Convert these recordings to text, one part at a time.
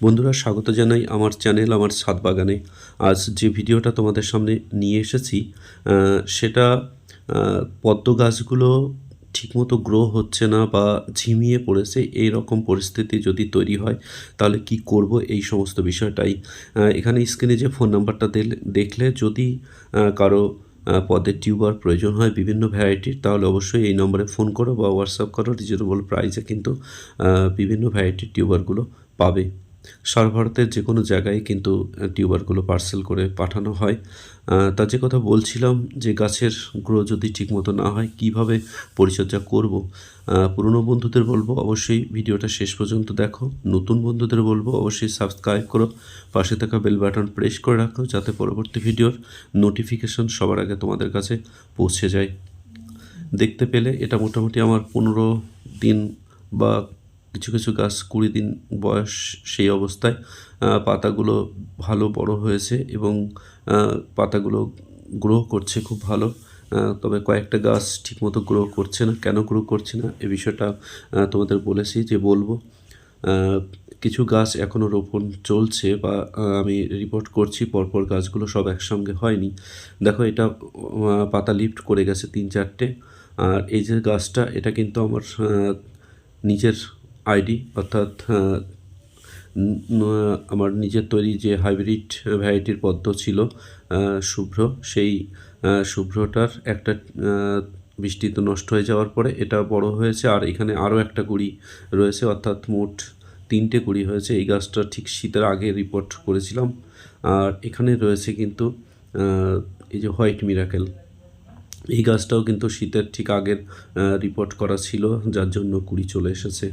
বন্ধুরা, স্বাগত জানাই আমার চ্যানেল, আমার ছাদ বাগানে আজ যে ভিডিওটা তোমাদের সামনে নিয়ে এসেছি সেটা পদ্ম গাছগুলো ঠিকমতো গ্রো হচ্ছে না বা ঝিমিয়ে পড়েছে এই রকম পরিস্থিতি যদি তৈরি হয়, তাহলে কি করব এই সমস্ত বিষয়টাই। এখানে স্ক্রিনে যে ফোন নাম্বারটা দেখলে যদি কারও পদের টিউবার প্রয়োজন হয় বিভিন্ন ভ্যারাইটির, তাহলে অবশ্যই এই নম্বরে ফোন করো বা হোয়াটসঅ্যাপ করো, রিজনেবল প্রাইসে কিন্তু বিভিন্ন ভ্যারাইটির টিউবারগুলো পাবে। সারা ভারতের যে কোনো জায়গায় কিন্তু টিউবারগুলো পার্সেল করে পাঠানো হয়। তা যে কথা বলছিলাম যে গাছের গ্রো যদি ঠিকমতো না হয়, কীভাবে পরিচর্যা করব? পুরনো বন্ধুদের বলব, অবশ্যই ভিডিওটা শেষ পর্যন্ত দেখো। নতুন বন্ধুদের বলব, অবশ্যই সাবস্ক্রাইব করো। পাশে থাকা বেল বাটন প্রেস করে রাখো, যাতে পরবর্তী ভিডিওর নোটিফিকেশন সবার আগে তোমাদের কাছে পৌঁছে যায়। দেখতে পেলে এটা মোটামুটি আমার পনেরো দিন বা কিছু কিছু গাছ কুড়ি দিন বয়স সেই অবস্থায় পাতাগুলো ভালো বড় হয়েছে এবং পাতাগুলো গ্রো করছে খুব ভালো। তবে কয়েকটা গাছ ঠিকমতো গ্রো করছে না। কেন গ্রো করছে না? এ বিষয়টা তোমাদের বলেছি যে বলব। কিছু গাছ এখনও রোপণ চলছে বা আমি রিপোর্ট করছি, পরপর গাছগুলো সব একসঙ্গে হয়নি। দেখো এটা পাতা লিফট করে গেছে তিন চারটে। আর এই যে গাছটা, এটা কিন্তু আমার নিজের আইডি অর্থাৎ আমার নিজের তৈরি যে হাইব্রিড ভ্যারাইটির পদ্ম ছিল শুভ্র সেই শুভ্রটার একটা আহ, বৃষ্টিতে নষ্ট হয়ে যাওয়ার পরে এটা বড় হয়েছে। আর এখানে আরও একটা কুড়ি রয়েছে অর্থাৎ মোট তিনটে কুড়ি হয়েছে। এই গাছটা ঠিক শীতের আগে রিপোর্ট করেছিলাম। আর এখানে রয়েছে কিন্তু এই যে হোয়াইট মিরাকেল এই গাছটাও কিন্তু শীতের ঠিক আগের রিপোর্ট করা ছিল যার জন্য কুড়ি চলে এসেছে।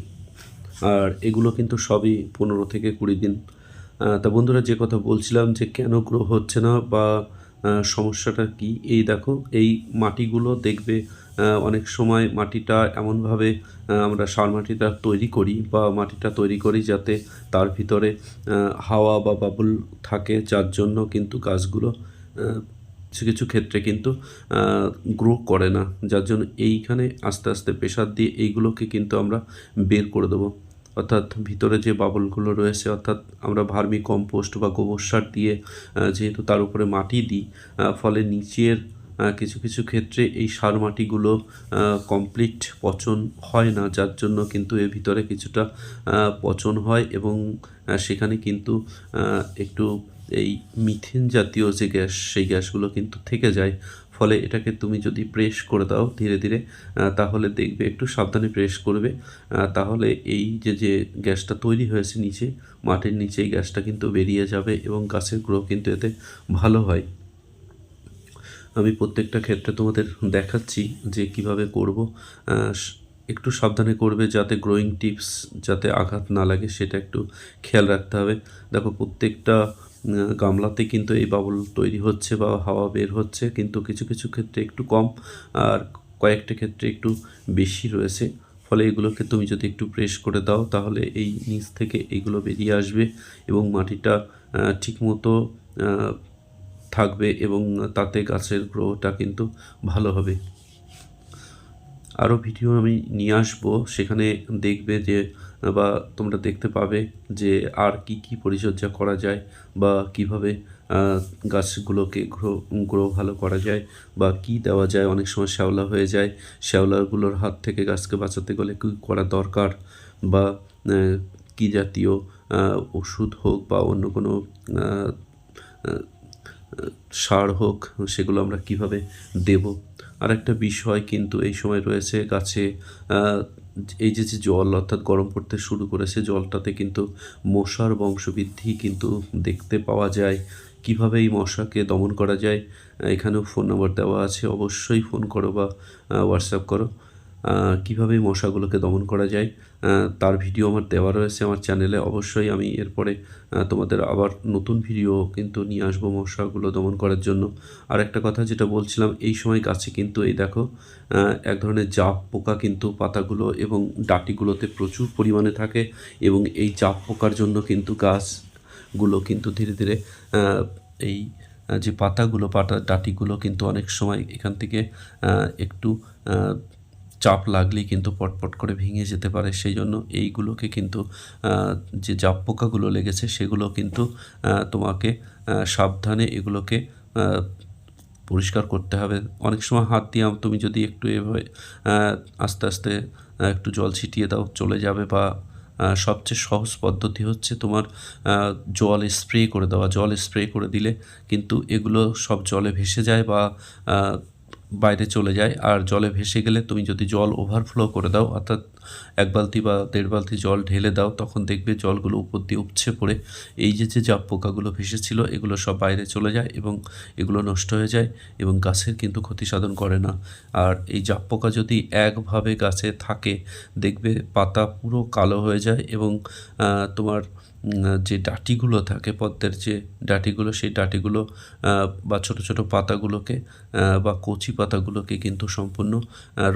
আর এগুলো কিন্তু সবই পনেরো থেকে কুড়ি দিন। তা বন্ধুরা যে কথা বলছিলাম যে কেন গ্রো হচ্ছে না বা সমস্যাটা কি, এই দেখো, এই মাটিগুলো দেখবে অনেক সময় মাটিটা এমনভাবে আমরা সার মাটিটা তৈরি করি বা মাটিটা তৈরি করি যাতে তার ভিতরে হাওয়া বা বাবুল থাকে, যার জন্য কিন্তু গাছগুলো কিছু কিছু ক্ষেত্রে কিন্তু গ্রো করে না। যার জন্য এইখানে আস্তে আস্তে প্রেশার দিয়ে এইগুলোকে কিন্তু আমরা বের করে দেবো। অর্থাৎ ভিতরে যে বাবলগুলো রয়েছে, অর্থাৎ আমরা ভার্মি কম্পোস্ট বা গোবর সার দিয়ে যেহেতু তার উপরে মাটি দিই ফলে নিচের কিছু কিছু ক্ষেত্রে এই সার মাটিগুলো কমপ্লিট পচন হয় না, যার জন্য কিন্তু এর ভিতরে কিছুটা পচন হয় এবং সেখানে কিন্তু একটু এই মিথেন জাতীয় যে গ্যাস, সেই গ্যাসগুলো কিন্তু থেকে যায়। ফলে এটাকে তুমি যদি প্রেস করে দাও ধীরে ধীরে তাহলে দেখবে একটু সাবধানে প্রেস করবে। তাহলে এই যে যে গ্যাসটা তৈরি হয়েছে নিচে, মাটির নিচে এই গ্যাসটা কিন্তু বেরিয়ে যাবে এবং গাছের গ্রো কিন্তু এতে ভালো হয়। আমি প্রত্যেকটা ক্ষেত্রে তোমাদের দেখাচ্ছি যে কীভাবে করব। একটু সাবধানে করবে যাতে গ্রোয়িং টিপস যাতে আঘাত না লাগে, সেটা একটু খেয়াল রাখতে হবে। দেখো প্রত্যেকটা গামলাতে কিন্তু এই বাবল তৈরি হচ্ছে বা হাওয়া বের হচ্ছে, কিন্তু কিছু কিছু ক্ষেত্রে একটু কম আর কয়েকটা ক্ষেত্রে একটু বেশি রয়েছে। ফলে এগুলোকে তুমি যদি একটু প্রেস করে দাও, তাহলে এই নিচ থেকে এইগুলো বেরিয়ে আসবে এবং মাটিটা ঠিকমতো থাকবে এবং তাতে গাছের গ্রোটা কিন্তু ভালো হবে। আরও ভিডিও আমি নিয়ে আসব, সেখানে দেখবে যে বা তোমরা দেখতে পাবে যে আর কি কি পরিচর্যা করা যায় বা কীভাবে গাছগুলোকে গ্রো গ্রো ভালো করা যায় বা কি দেওয়া যায়। অনেক সময় শ্যাওলা হয়ে যায়। শ্যাওলাগুলোর হাত থেকে গাছকে বাঁচাতে গেলে কী করা দরকার বা কি জাতীয় ওষুধ হোক বা অন্য কোনো সার হোক, সেগুলো আমরা কীভাবে দেব? আর একটা বিষয় কিন্তু এই সময় রয়েছে গাছে এই যে যে জল অর্থাৎ গরম পড়তে শুরু করেছে, জলটাতে কিন্তু মশার বংশবৃদ্ধি কিন্তু দেখতে পাওয়া যায়। কীভাবে এই মশাকে দমন করা যায়? এখানেও ফোন নাম্বার দেওয়া আছে, অবশ্যই ফোন করো বা হোয়াটসঅ্যাপ করো। কীভাবে মশাগুলোকে দমন করা যায় তার ভিডিও আমার দেওয়া রয়েছে আমার চ্যানেলে। অবশ্যই আমি এরপরে তোমাদের আবার নতুন ভিডিও কিন্তু নিয়ে আসব মশাগুলো দমন করার জন্য। আর একটা কথা যেটা বলছিলাম, এই সময় গাছে কিন্তু এই দেখো এক ধরনের জাপ পোকা কিন্তু পাতাগুলো এবং ডাটিগুলোতে প্রচুর পরিমাণে থাকে এবং এই জাপ পোকার জন্য কিন্তু গাছগুলো কিন্তু ধীরে ধীরে এই যে পাতাগুলো, পাতা ডাটিগুলো কিন্তু অনেক সময় এখান থেকে একটু চাপ লাগলেই কিন্তু পটপট করে ভেঙে যেতে পারে। সেই জন্য এইগুলোকে কিন্তু যে জাপ পোকাগুলো লেগেছে সেগুলো কিন্তু তোমাকে সাবধানে এগুলোকে পরিষ্কার করতে হবে। অনেক সময় হাত দিয়ে তুমি যদি একটু এভাবে আস্তে আস্তে একটু জল ছিটিয়ে দাও, চলে যাবে বা সবচেয়ে সহজ পদ্ধতি হচ্ছে তোমার জল স্প্রে করে দেওয়া। জল স্প্রে করে দিলে কিন্তু এগুলো সব জলে ভেসে যায় বা বাইরে চলে যায়। আর জলে ভেসে গেলে তুমি যদি জল ওভারফ্লো করে দাও, অর্থাৎ এক বালতি বা দেড় বালতি জল ঢেলে দাও, তখন দেখবে জলগুলো উপর দিয়ে উপচে পড়ে। এই যে যে জাপ পোকাগুলো ভেসেছিল, এগুলো সব বাইরে চলে যায় এবং এগুলো নষ্ট হয়ে যায় এবং গাছের কিন্তু ক্ষতি সাধন করে না। আর এই জাপ পোকা যদি একভাবে গাছে থাকে, দেখবে পাতা পুরো কালো হয়ে যায় এবং তোমার যে ডাটিগুলো থাকে পদ্মের যে ডাটিগুলো, সেই ডাটিগুলো বা ছোট ছোট পাতাগুলোকে বা কচি পাতাগুলোকে কিন্তু সম্পূর্ণ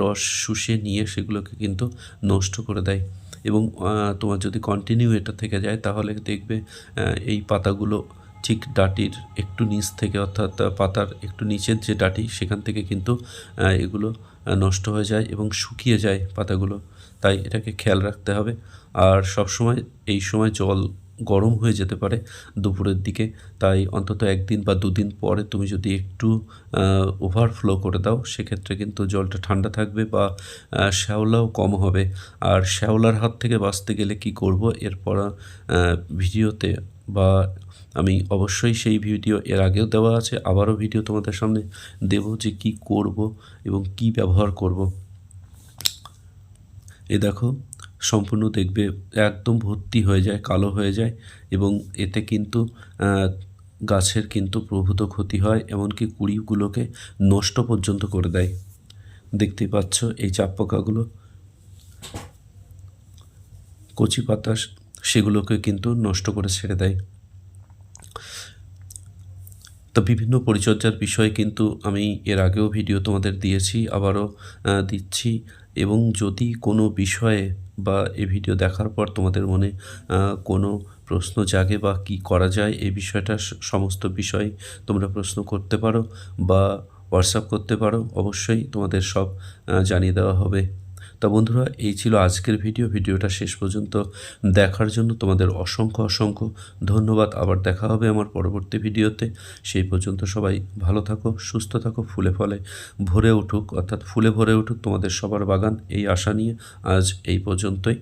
রস শুষে নিয়ে সেগুলোকে কিন্তু নষ্ট করে দেয়। এবং তোমার যদি কন্টিনিউ এটা থেকে যায়, তাহলে দেখবে এই পাতাগুলো ঠিক ডাটির একটু নিচ থেকে, অর্থাৎ পাতার একটু নিচের যে ডাটি, সেখান থেকে কিন্তু এগুলো নষ্ট হয়ে যায় এবং শুকিয়ে যায় পাতাগুলো। তাই এটাকে খেয়াল রাখতে হবে। আর সব সময় এই সময় জল গরম হয়ে যেতে পারে দুপুরের দিকে। তাই অন্তত একদিন বা দুদিন পরে তুমি যদি একটু ওভারফ্লো করে দাও, সেক্ষেত্রে কিন্তু জলটা ঠান্ডা থাকবে বা শ্যাওলাও কম হবে। আর শ্যাওলার হাত থেকে বাঁচতে গেলে কি করব? এরপর ভিডিওতে বা আমি অবশ্যই সেই ভিডিও এর আগেও দেওয়া আছে, আবারও ভিডিও তোমাদের সামনে দেব যে কি করব এবং কি ব্যবহার করব। এ দেখো, সম্পূর্ণ দেখবে, একদম ভর্তি হয়ে যায়, কালো হয়ে যায় এবং এতে কিন্তু গাছের কিন্তু প্রভূত ক্ষতি হয়, এমনকি কুড়িগুলোকে নষ্ট পর্যন্ত করে দেয়। দেখতেই পাচ্ছ এই চাপ পোকাগুলো কচি পাতা সেগুলোকে কিন্তু নষ্ট করে ছেড়ে দেয়। তো বিভিন্ন পরিচর্যার বিষয়ে কিন্তু আমি এর আগেও ভিডিও তোমাদের দিয়েছি, আবারও দিচ্ছি। এবং যদি কোনো বিষয়ে বা এই ভিডিও দেখার পর তোমাদের মনে কোনো প্রশ্ন জাগে বা কি করা যায় এই বিষয়টা সমস্ত বিষয় তোমরা প্রশ্ন করতে পারো বা হোয়াটসঅ্যাপ করতে পারো, অবশ্যই তোমাদের সব জানিয়ে দেওয়া হবে। তা বন্ধুরা, এই ছিল আজকের ভিডিও। ভিডিওটা শেষ পর্যন্ত দেখার জন্য তোমাদের অসংখ্য অসংখ্য ধন্যবাদ। আবার দেখা হবে আমার পরবর্তী ভিডিওতে। সেই পর্যন্ত সবাই ভালো থাকো, সুস্থ থাকো, ফুলে ফলে ভরে উঠুক। অর্থাৎ ফুলে ভরে উঠুক তোমাদের সবার বাগান, এই আশা নিয়ে আজ এই পর্যন্তই।